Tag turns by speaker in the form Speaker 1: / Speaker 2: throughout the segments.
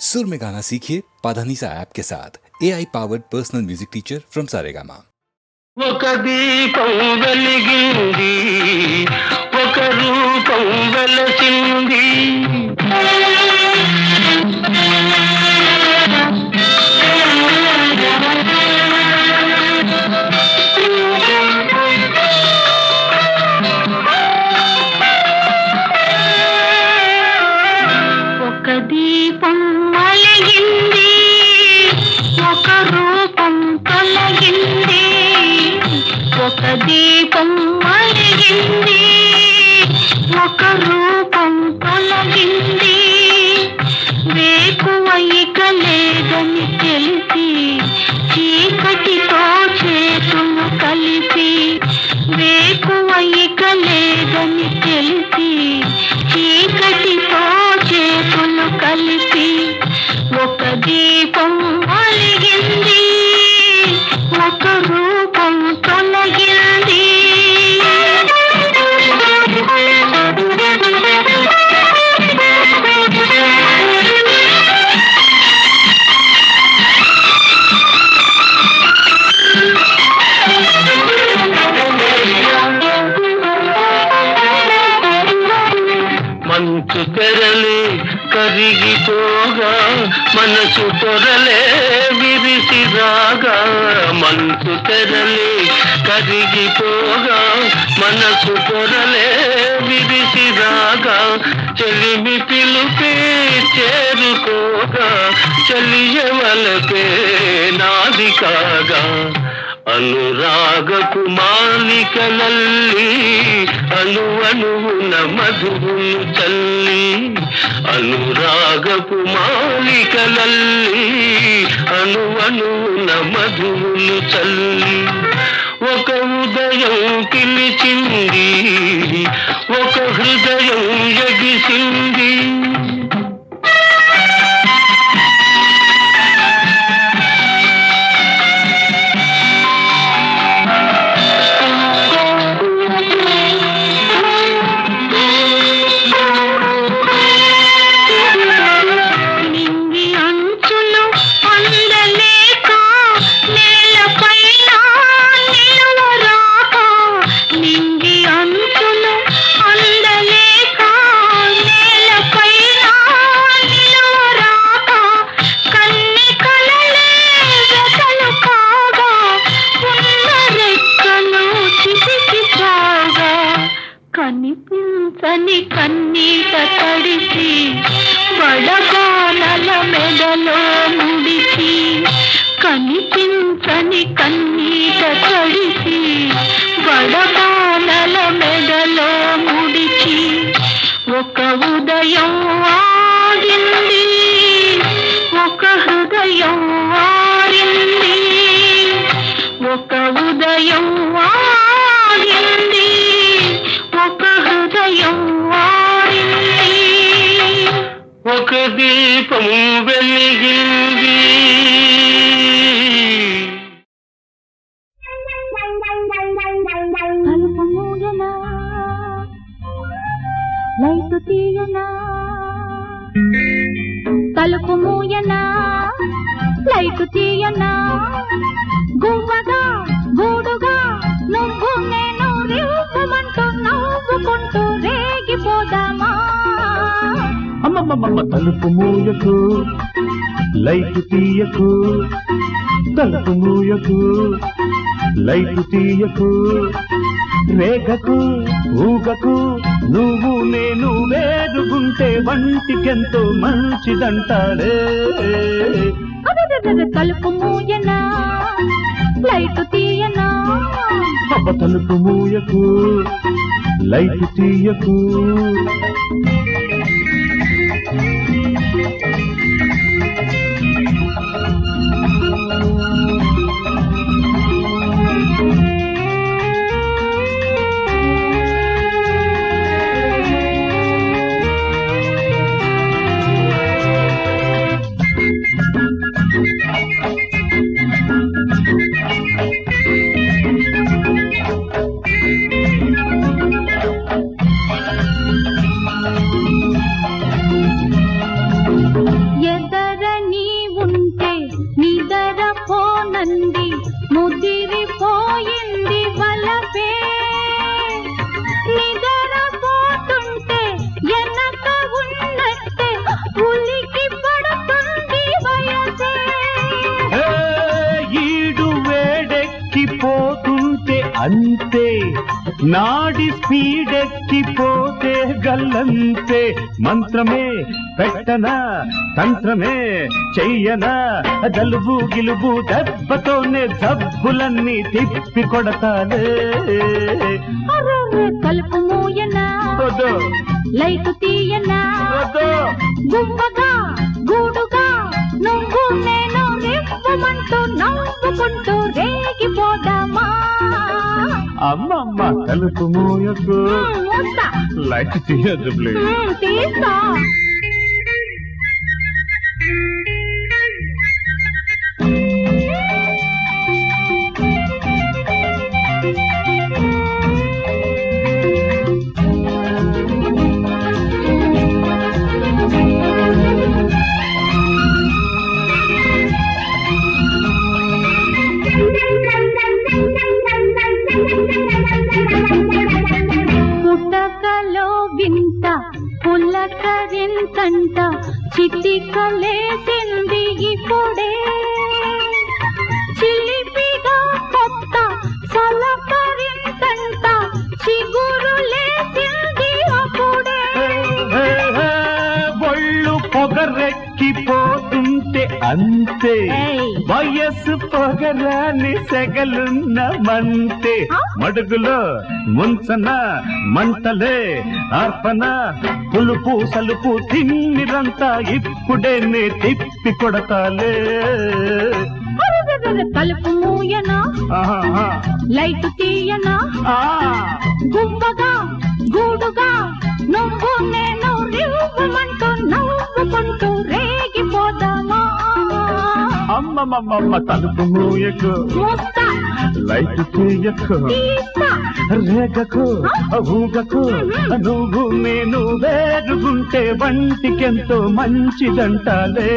Speaker 1: सुर में गाना सीखिए पाधानीसा ऐप के साथ। A I powered personal music teacher from Saregama
Speaker 2: वो कभी गिंदी वो
Speaker 3: सिंधी దీపం మలిగింది. ఒక
Speaker 2: రూ తెరలే కరిగిపోగా మనసు పొరలే విరిసి రాగా చెలిమి పిలుపే చేరుకోగా చెలియవలపే నాది కాగా. అనురాగపు మాలికలల్లి అను అణువున మధువును చల్లి అనురాగపు మాలికలల్లి అను అణువున మధువును తల్లి ఒక ఉదయం పిలిచింది ఒక హృదయం ఎగిసింది.
Speaker 3: అతని కన్నీట తడిసి బడబానల మెడలో ముడిచి కనిపించని కన్నీట తడిసి బడబానల మెడలో ముడిచి ఒక ఉదయం ఆగింది ఒక హృదయం ఆరింది ఒక ఉదయం ఆగింది ఒక
Speaker 2: దీపం వెలిగింది
Speaker 3: లైట్
Speaker 4: తీయకు తలుపు మూయకు లైట్ తీయకు రేగకు ఊగకు నువ్వు నేను వేరుగుంటే వంటికెంతో మంచిదంటాడే
Speaker 3: అరెరెరెరె, తలుపు మూయనా లైటు తీయనా?
Speaker 4: తలుపు మూయకు లైట్ తీయకు
Speaker 5: నాడి స్పీడెక్కిపోతే గల్లంతే మంత్రమే పెట్టనా తంత్రమే చెయ్యనా జలుబు గిలుబు దెబ్బతోనే జబ్బులన్నీ తిప్పి కొడతాలే
Speaker 6: తలుపు మూయనా? లైట్ తీయనా.
Speaker 5: అమ్మమ్మ తలుపు మూయకు. లైట్ తీయద్దు ప్లీజ్
Speaker 6: తీస్తా. చిటికలేసింది ఇప్పుడే. చిలిపిగా కొత్త సలకరింతంట చిగురులేసింది అప్పుడే.
Speaker 5: హే, హే, ఒళ్ళు పొగరెక్కిపోతుంటే అంతే. వయస్సు పొగరాని సెగలున్న మంతే
Speaker 6: ఆ?
Speaker 5: మడుగులో ముంచన మంటలే అర్పణ పులుపు సలుపు తిమ్మిరంతా ఇప్పుడే నే తిప్పి కొడతాలే
Speaker 6: తలుపు మూయనా లైట్ తీయనా. గువ్వగా గూడుగా నువ్వు నేను రివ్వమంటూ నవ్వుకుంటూ రేగిపోదామా
Speaker 5: అమ్మమ్మమ్మమ్మ తలుపు మూయకు లైట్
Speaker 6: చేయకు
Speaker 5: రేగకు ఊగకు నువ్వు నేను వేరుగుంటే వంటికెంతో మంచిదంటాలే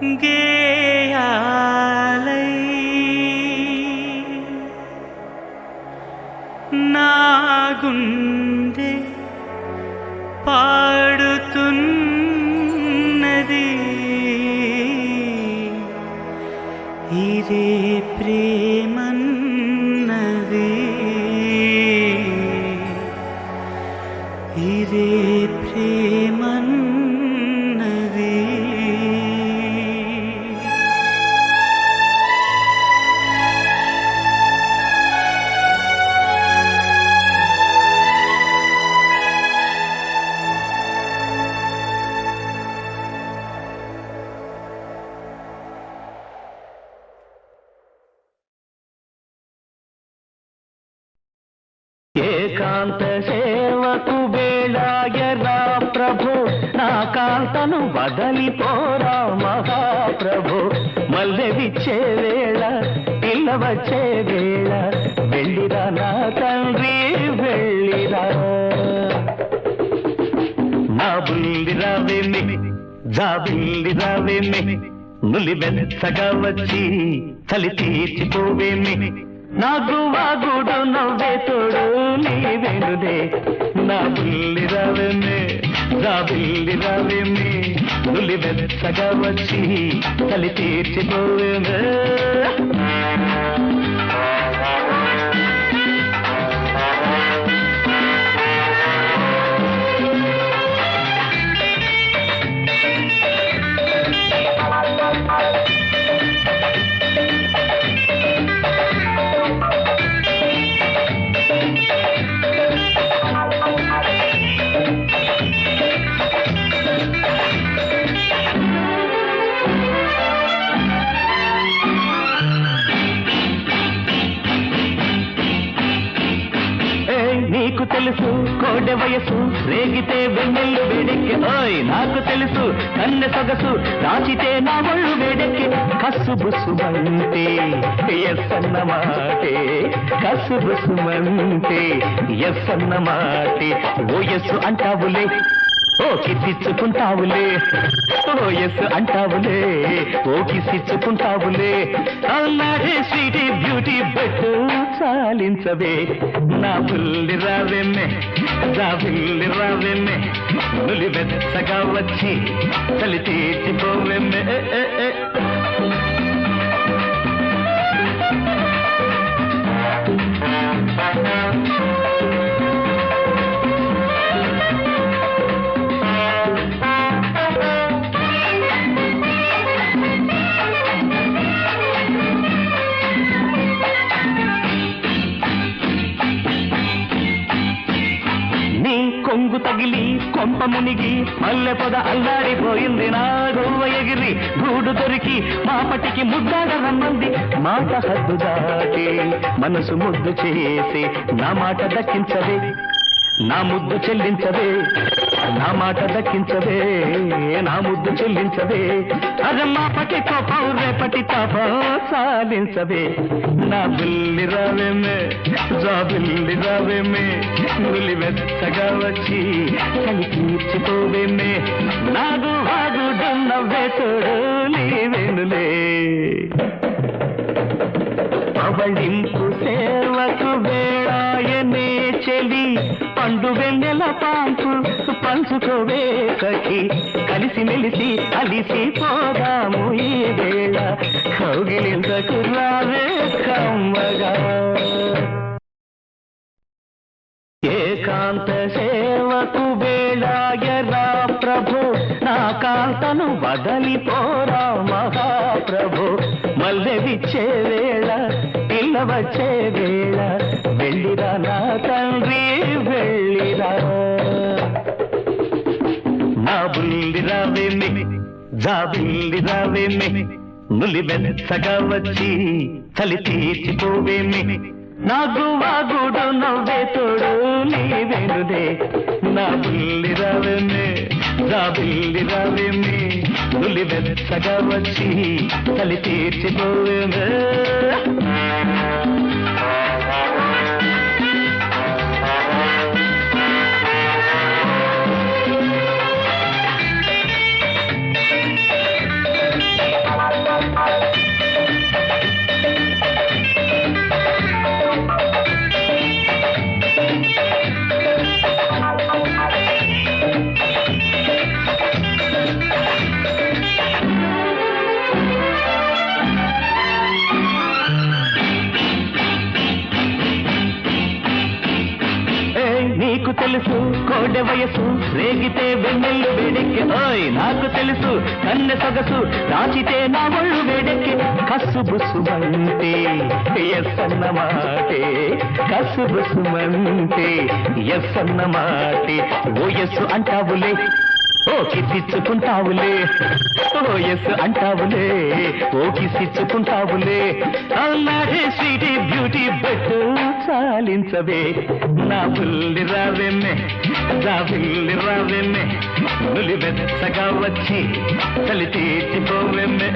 Speaker 2: గేయాలై నా
Speaker 7: వదలిపోరా మహాప్రభు మల్లె విచ్చే వేళ పిల్ల వచ్చే వేళ వెళ్ళిరా నా తండ్రి వెళ్ళిరా. నా బుల్లిరా వెమ్మి జాబిల్లిరా వెమ్మి నులి వెచ్చగా వచ్చి చలి తీర్చిపోవేమి. నాకు వాగుడు నవ్వే తోడు నీవెనుదే నా బుల్లిరా వెమ్మి జాబిల్లిరా వెమ్మి. నులి వెచ్చగా వచ్చి చలి తీర్చిపోవేమే తెలుసు కన్నె సొగసు. దాచితే నా ఒళ్ళు వేడెక్కి కస్సు బుస్సుమంటే ఎస్ అన్న మాటే కస్సు బుస్సుమంటే ఎస్ అన్న మాటే. ఓ ఎస్సు అంటావులే ఓ ఓ ఎస్ అంటావులే. ఓ కిసిచ్చుకుంటావులే అల్లాడే స్వీటీ బ్యూటీ బెట్టు చాలించవే. నా పుల్లి రావెమ్మె నా పుల్లి రావెమ్మె నులి వెచ్చగా వచ్చి చలి తీర్చిపోవెమ్మె మునిగి మల్లె పొద అల్లాడిపోయింది. నా గోవ ఎగిరి గూడు దొరికి మాపటికి ముద్దాడ రమ్మంది. మాట హద్దు దాటి మనసు ముద్దు చేసి నా మాట దక్కించవే. నా ముద్దు చెల్లించవే నా మాట దక్కించవే నా ముద్దు చెల్లించవే. అరమ్మాపటి కోపం రేపటి తాపం సాధించవే నా బిల్లి రావేమే జా బిల్లి రావేమే నులి వెచ్చగా వచ్చి చలి తీర్చిపోవేమే. నాగు వాగు నవ్వే తోడు నీవేనులే. అవళింపు సేవకు చెలి పండు వెన్నెల పాంపు పంచుకోవే సఖి కలిసి మెలిసి అలిసి పోదాము ఈ వేళ. కౌగిలింతకు రావే కమ్మగా. ఏకాంత సేవకు వేళాయరా ప్రభు. నా కాంతను వదలిపోరా మహాప్రభు. మల్లె విచ్చే వేళ పిల్ల వచ్చే వేళ. వెళ్ళిరా వెళ్ళిరా నా బుల్లిరా జాబిల్లి రావేమే నులి వెచ్చగా వచ్చి చలి తీర్చిపోవేమి. నా గువాగుడు నవ్వే తోడు నీవేనుదే నా బుల్లి రావేమే జాబిల్లి రావేమి నులి వెచ్చగా వచ్చి చలి తీర్చిపోవేమే. వయసు రేగితే వెన్నెల్లు వేడెక్కి. ఓయ్ నాకు తెలుసు కన్నె సొగసు దాచితే నా ఒళ్ళు వేడెక్కి. కసు బుసుమంటే ఎస్ అన్న మాటే కసు బుసుమంటే ఎస్ అన్న మాటే. ఓ అంటావులే. ఓ ఓ ఎస్ అంటావులే. ఓ అల్లాడే అన్నాడే స్వీటీ బ్యూటీ బెట్టు చాలించవే. నా పుల్లి రావెన్నే నా పుల్లి రావెన్నే. నులి వెచ్చగా వచ్చి చలి తీర్చిపోవెన్నే.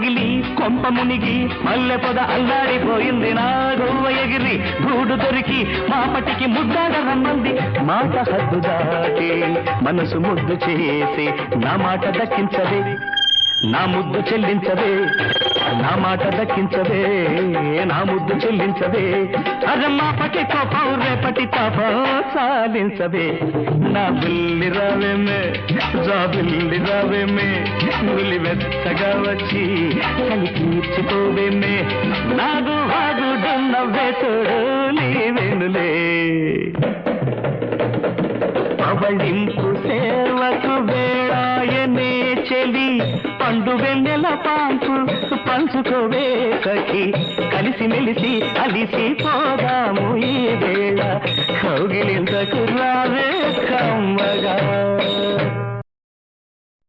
Speaker 7: కొంగు తగిలి కొంప మునిగి మల్లె పొద అల్లాడిపోయింది. నా గోవ ఎగిరి గూడు దొరికి మాపటికి ముద్దాడ రమ్మంది. మాట హద్దు దాటి మనసు ముద్దు చేసి నా మాట దక్కించదే. నా ముద్దు చెల్లించవే నా మాట దక్కించవే నా ముద్దు చెల్లించవే. అరే మాపటి కోపం రేపటి తాపం సాధించవే నా బిల్లి రావేమే జా బిల్లి రావేమే నులి వెచ్చగా వచ్చి చలి తీర్చుకోవేమే. నాగు వాగుడు నవ్వే తోడు నీవేనులే. సేవకు వేళాయనే చెలి పండు వెన్నెల పాంపు పంచుకోవే సఖి. కలిసి మెలిసి అలిసి పోదాము ఈ వేళ. కౌగిలింతకు రావే కమ్మగా.